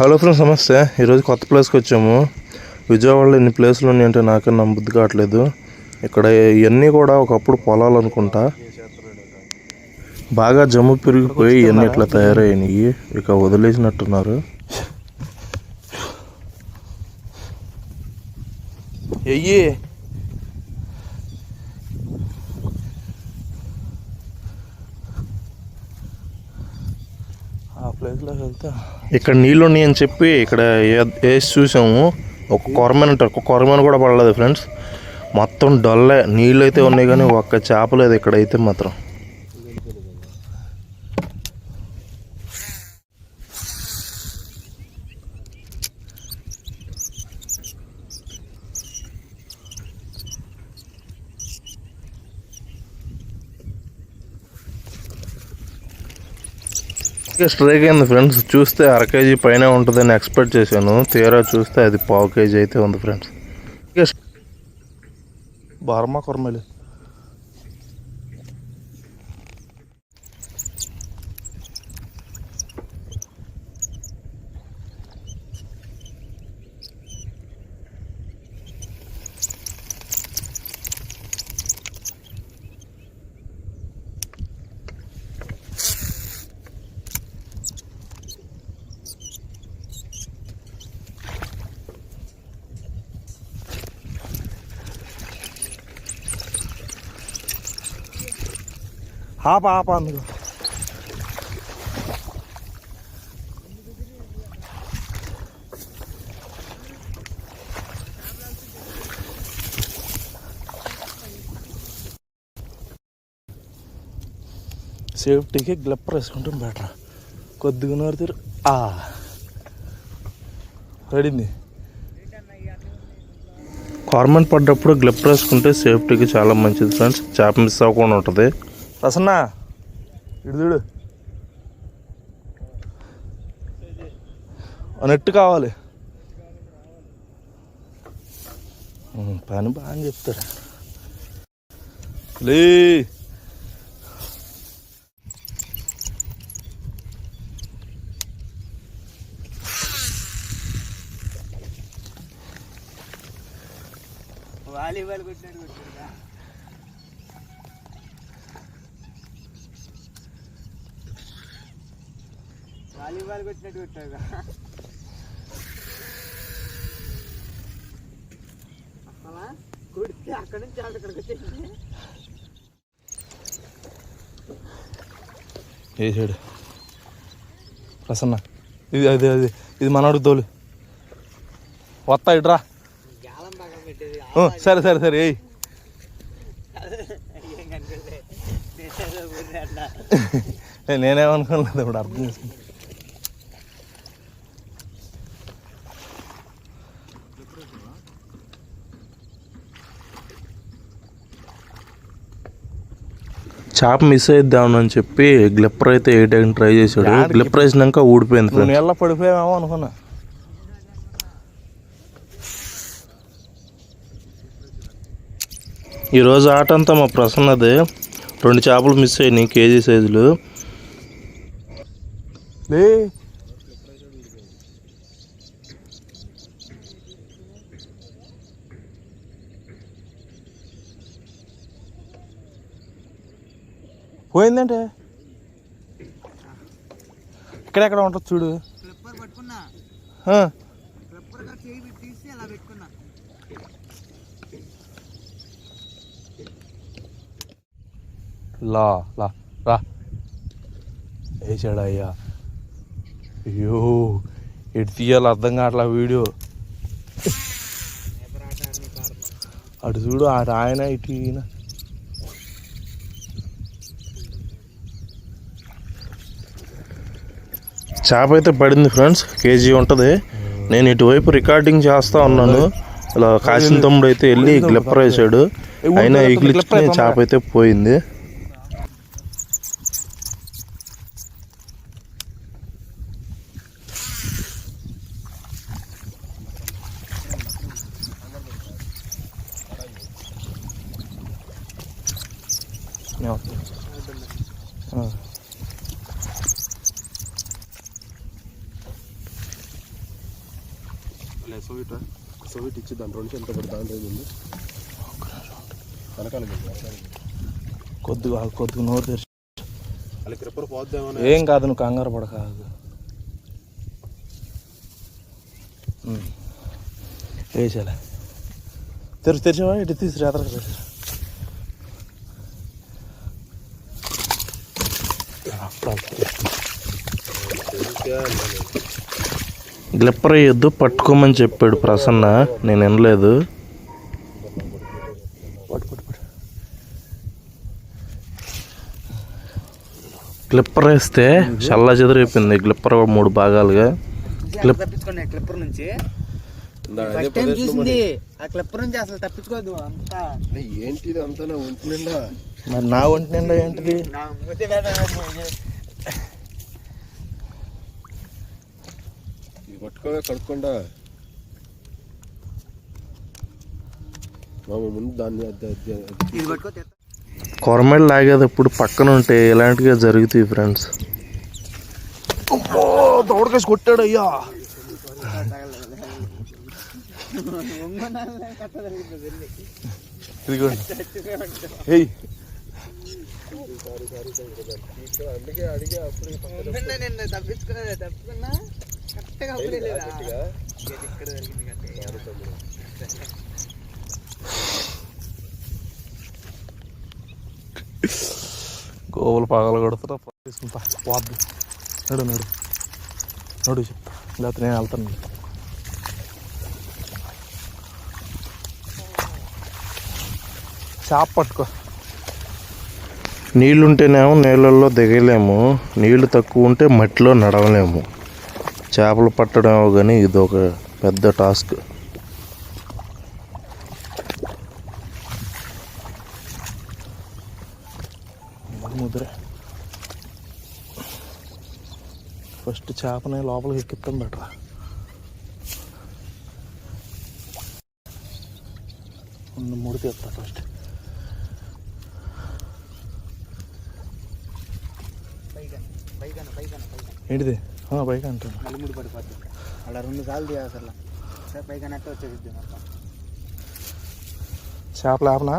Hello friends నమస్తే. ఈరోజు కొత్త ప్లేస్కి వచ్చాము. విజయవాడలో ఎన్ని ప్లేసులు ఉన్నాయంటే నాకే నమ్మబుద్ధి కావట్లేదు. ఇక్కడ ఇవన్నీ కూడా ఒకప్పుడు పొలాలు అనుకుంటా బాగా జమ్ము పెరిగిపోయి ఇవన్నీ ఇట్లా తయారయ్యాయి. ఇక వదిలేసినట్టున్నారు. ఎయ్యి ఆ ప్లేస్లో వెళ్తే ఇక్కడ నీళ్ళు ఉన్నాయి అని చెప్పి ఇక్కడ ఏ- వేసి చూసాము. ఒక కొరమైన ఉంటారు ఒక కొరమైన కూడా పడలేదు ఫ్రెండ్స్ మొత్తం డొల్లే. నీళ్ళు అయితే ఉన్నాయి కానీ ఒక్క చేప లేదు ఇక్కడైతే మాత్రం. స్ట్రైక్ అయింది ఫ్రెండ్స్ చూస్తే అర కేజీ పైన ఉంటుందని ఎక్స్పెక్ట్ చేశాను. తీరా చూస్తే అది పావు కేజీ అయితే ఉంది ఫ్రెండ్స్ బార్మా కొరమేలి. ఆప ఆప అందుకు. సేఫ్టీకి గ్లప్పర్ వేసుకుంటాం బెటర్. కొద్దిగా నోరుతారు ఆ. పడింది కార్మెంట్ పడ్డప్పుడు గ్లిప్ వేసుకుంటే సేఫ్టీకి చాలా మంచిది ఫ్రెండ్స్. చేప మిస్ అవ్వకుండా ఉంటుంది. ప్రసన్న ఇడు చూడు. నెట్ కావాలి. పని బాగా చెప్తారు లే. వాలీబాల్ కొట్టినట్టు కొట్టాడుగా వాలీబాల్ కొట్టినట్టు అలా కొడితే అక్కడి నుంచి అక్కడికి వేసాడు ప్రసన్న ఇది అది అది ఇది మనోడికి తోలు. వస్తా ఇట్రా సరే సరే సరే ఏయ్. నేనేమనుకోలేదు ఇప్పుడు అర్థం చేసుకున్నా. చేప మిస్ అయిద్దామని చెప్పి గ్లిప్పర్ అయితే వేయడానికి ట్రై చేశాడు? గ్లిప్పర్ వేసినాక ఊడిపోయింది నీళ్ళ పడిపోయావేమో అనుకున్నా. ఈరోజు ఆట అంతా మా ప్రసన్నదే. రెండు చేపలు మిస్ అయినాయి కేజీ సైజులు పోయిందంటే? ఇక్కడెక్కడ ఉంటుంది చూడు. లా లా రా. వేసాడు అయ్యా అయ్యో ఎటు తీయాలి అర్థం కావట్లా వీడియో. అటు చూడు అటు ఆయన ఇటు ఈయన. చేప అయితే పడింది ఫ్రెండ్స్ కేజీ ఉంటుంది. నేను ఇటువైపు రికార్డింగ్ చేస్తూ ఉన్నాను. ఇలా కాసిన తమ్ముడు అయితే వెళ్ళి గ్లిప్పర్ వేసాడు అయినా ఈ చేప అయితే పోయింది. Yeah. సోయిట్ సోయిట్ ఇచ్చి దాని రెండు ఎంత పడి దాంట్లో ముందు వెనకాల కొద్దిగా కొద్దిగా నోరు తెరిచి. వాళ్ళ క్రిప్పర్ పోద్దామని ఏం కాదు నువ్వు కంగారు పడక. వేసేలే. తెరిచి తెరిచావా? ఇటు తీసి రేతర తెరిచి గ్లిప్పర్ వేయొద్దు పట్టుకోమని చెప్పాడు ప్రసన్న. నేను వినలేదు. గ్లిప్పర్ వేస్తే చల్ల చెదిరైపోయింది. గ్లిప్పర్ మూడు భాగాలుగా. క్లిప్ క్లిప్పర్ నుంచి. ఫస్ట్ టైం చూసింది. ఆ క్లిప్పర్ నుంచి అసలు తప్పించుకోదు అంతా. ఏంటిది అంతా నా ఒంటి నిండా? మరి నా ఒంటి నిండా ఏంటిది? పట్టుకోగా కడుక్కుండా మామ ముందు దాన్ని. కొరమేళ్ళు లాగేటప్పుడు పక్కన ఉంటే ఇలాంటిగా జరుగుతాయి ఫ్రెండ్స్? దౌడకేసి కొట్టాడు అయ్యా అందుకే అడిగి అప్పుడు తప్పించుకున్నా తప్పుకున్నా? కరెక్ట్గా అప్పుడే లేదా? ఇది ఇక్కడ జరిగింది కరెక్ట్ గోవులు పగలు కొడుతున్నా. తీసుకుంటా. పోద్ది నడు నడు. నడు చెప్తా. లేకపోతే నేను వెళ్తాను. చేప పట్టుకో. నీళ్ళుంటేనేమో నీళ్ళల్లో దిగలేము. నీళ్ళు తక్కువ ఉంటే మట్టిలో నడవలేము. చేపలు పట్టడం కానీ ఇది ఒక పెద్ద టాస్క్. ముద్ర. ఫస్ట్ చేపని లోపలికి ఎక్కిస్తాం బెటరా. ముందు ముడి తీస్తా ఫస్ట్. ఏంటిది? పైకి అంటాను నలుముడు పడిపోద్ది అలా రెండు సార్లు తీయాలి అసలు. సరే పైగా నెట్ట వచ్చేది మొత్తం. చేప లేపనా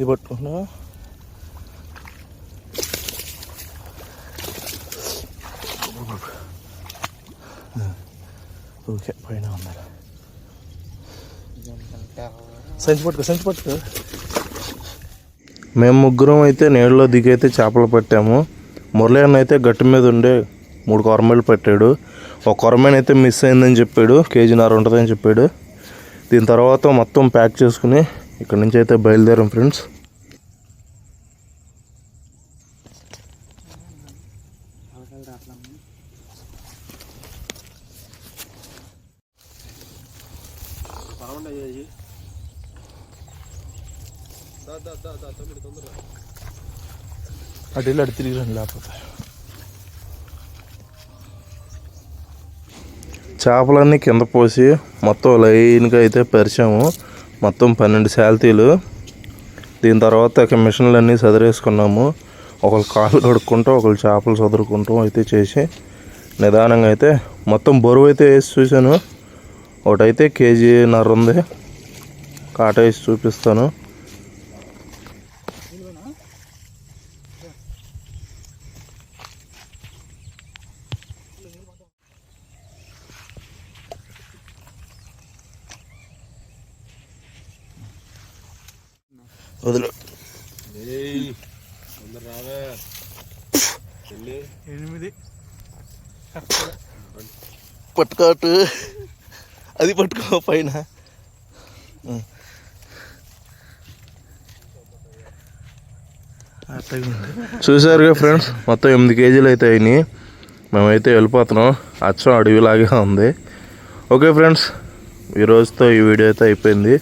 ఇది పట్టుకున్నా ఓకే పైన ఉన్నారు. సంచి పట్టుకో సంచి పట్టుకో. మేము ముగ్గురం అయితే నీళ్ళలో దిగైతే చేపలు పట్టాము. మురళి అన్న అయితే గట్టి మీద ఉండే మూడు కొరమేలు పెట్టాడు. ఒక కొరమేను అయితే మిస్ అయిందని చెప్పాడు. కేజీన్నర ఉంటుందని చెప్పాడు. దీని తర్వాత మొత్తం ప్యాక్ చేసుకుని ఇక్కడ నుంచి అయితే బయలుదేరాం ఫ్రెండ్స్. అటు వెళ్ళి అటు తిరిగి రండి లేకపోతే. చేపలన్నీ కింద పోసి మొత్తం లైన్గా అయితే పరిచాము. మొత్తం పన్నెండు శాల్తీలు దీని తర్వాత ఇక మిషన్లన్నీ సదిరేసుకున్నాము. ఒకళ్ళు కాళ్ళు కడుక్కుంటూ ఒకళ్ళు చేపలు చదురుకుంటూ అయితే చేసి నిదానంగా అయితే మొత్తం బరువు అయితే వేసి చూశాను. ఒకటైతే కేజీన్నర ఉంది. కాట వేసి చూపిస్తాను. వదిలే. ఎనిమిది. పట్టుకోటు అది పట్టుకో పైన. చూసారుగా ఫ్రెండ్స్ మొత్తం ఎనిమిది కేజీలు అయితే అయినాయి. మేమైతే వెళ్ళిపోతున్నాం. అచ్చం అడవిలాగే ఉంది. ఓకే ఫ్రెండ్స్ ఈ రోజుతో ఈ వీడియో అయితే అయిపోయింది.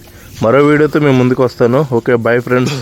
మరో వీడియోతో మేము ముందుకు వస్తాను. Okay bye friends